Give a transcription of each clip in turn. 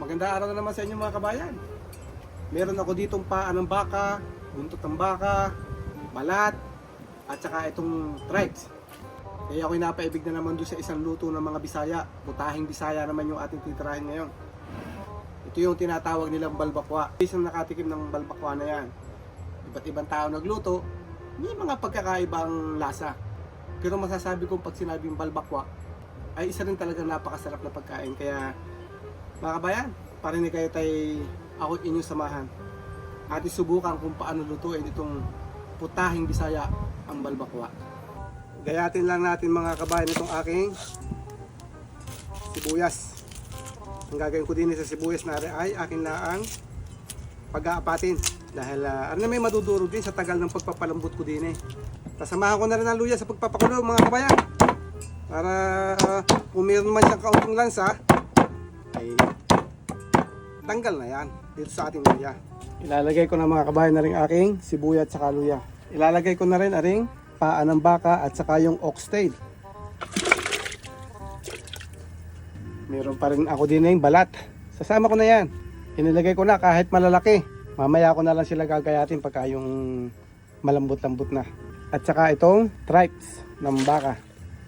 Maganda araw na naman sa inyo mga kabayan. Meron ako ditong paa ng baka, buntot ng baka, balat, at saka itong trikes. Kaya ako'y napaibig na naman doon sa isang luto ng mga Bisaya. Putahing Bisaya naman yung ating titirahin ngayon. Ito yung tinatawag nilang balbakwa. Isang nakatikim ng balbakwa na yan. Iba't ibang tao nagluto, may mga pagkakaibang lasa. Pero masasabi kong pag sinabing balbakwa, ay isa rin talaga napakasarap na pagkain. Kaya mga kabayan, parinig kayo tayo ako inyong samahan. At subukan kung paano lutuin itong putahing bisaya ang balbakwa. Gayatin lang natin mga kabayan itong aking sibuyas. Ang gagawin ko din sa sibuyas na ay akin laang pag-aapatin. Dahil uh, ano na may maduduro din sa tagal ng pagpapalambot ko din eh. Kasamahan ko na rin ang luya sa pagpapakulo mga kabayan. Para uh, kung meron man siyang kaunting lansa, tanggal na yan dito sa ating luya. Ilalagay ko na mga kabayan na rin aking sibuyas at saka luya. Ilalagay ko na rin aring paa ng baka at saka yung oxtail. Meron pa rin ako din yung balat. Sasama ko na yan. Inilagay ko na kahit malalaki. Mamaya ko na lang sila gagayatin pagka yung malambot-lambot na. At saka itong tripes ng baka.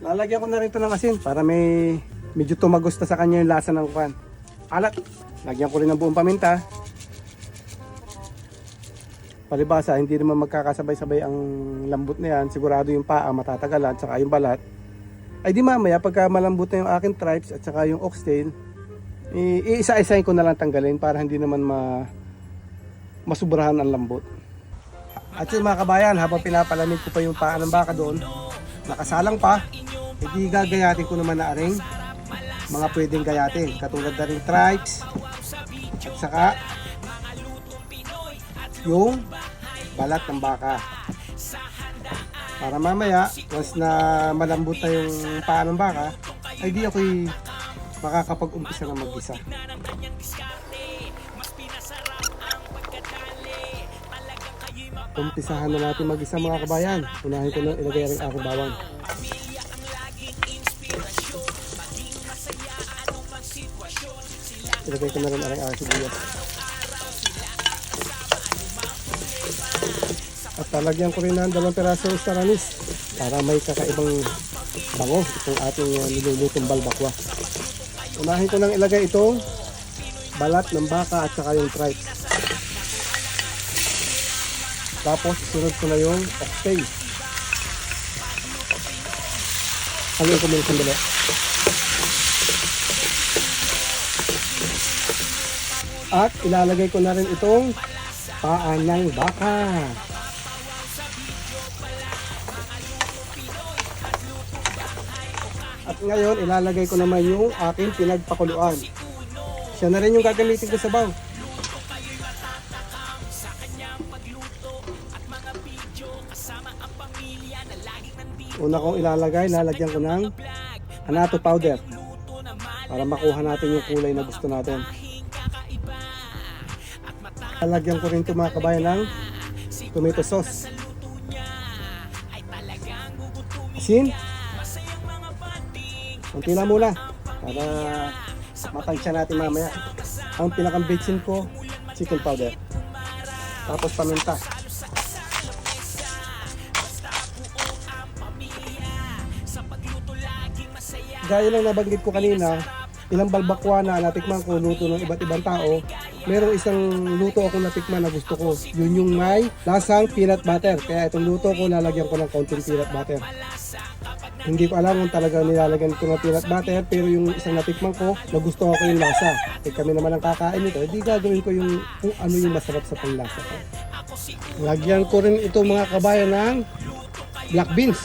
Lalagyan ko na rin ito ng asin para may medyo tumagos na sa kanya yung lasa ng kwan. Alat. Lagyan ko rin ng buong paminta. Palibasa, hindi naman magkakasabay-sabay ang lambot na yan. Sigurado yung paa matatagalan, saka yung balat. Ay di mamaya, pagka malambot na yung aking tripes at saka yung oxtail, iisa-isahin ko na lang tanggalin para hindi naman ma masubrahan ang lambot. At yun mga kabayan, habang pinapalamig ko pa yung paa ng baka doon, nakasalang pa, hindi gagayatin ko naman na aring mga pwedeng gayatin. Katulad na rin trikes, at saka yung balat ng baka. Para mamaya, once na malambot na yung paa ng baka, ay di ako'y makakapag-umpisa na mag-isa. Umpisahan na natin mag-isa mga kabayan. Unahin ko na ilagay ang aking bawang. Ilagay ko na rin ang aking sibuyas. At talagyan ko rin ng dalawang peraso sa ranis para may kakaibang bango itong ating uh, nilulutong balbakwa. Unahin ko nang ilagay itong balat ng baka at saka yung tripes. Tapos sunod ko na yung oxtail. Haluin ko muna sandali. At ilalagay ko na rin itong paa ng baka. At ngayon, ilalagay ko naman yung aking pinagpakuluan. Siya na rin yung gagamitin ko sa bang. Una kong ilalagay, lalagyan ko ng anato powder para makuha natin yung kulay na gusto natin. Lalagyan ko rin ito mga kabayan ng tomato sauce. Asin. Kunti lang muna para matansya natin mamaya. Ang pinakang bitsin ko, chicken powder. Tapos paminta. Gaya lang nabanggit ko kanina, ilang balbakwa na natikman ko luto ng iba't ibang tao. Merong isang luto ako natikman na gusto ko. Yun yung may lasang peanut butter. Kaya itong luto ko, lalagyan ko ng kaunting peanut butter. Hindi ko alam kung talagang nilalagyan ko ng peanut butter, pero yung isang natikman ko, nagustuhan ko yung lasa. Eh kami naman ang kakain nito, hindi gagawin ko yung kung ano yung masarap sa panlasa ko. Lagyan ko rin ito mga kabayan ng black beans.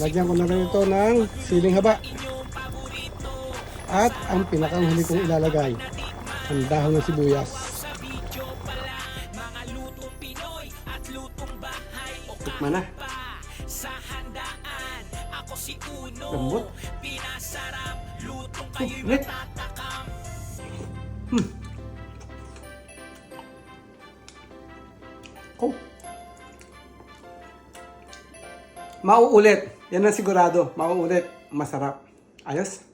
Lagyan ko na rin ito ng siling haba. At ang pinakang huli kong ilalagay, ang dahon ng sibuyas. Tikman na. Lambot. Oh, ulit. Hmm. Oh. Mauulit. Yan ang sigurado. Mauulit. Masarap. Ayos?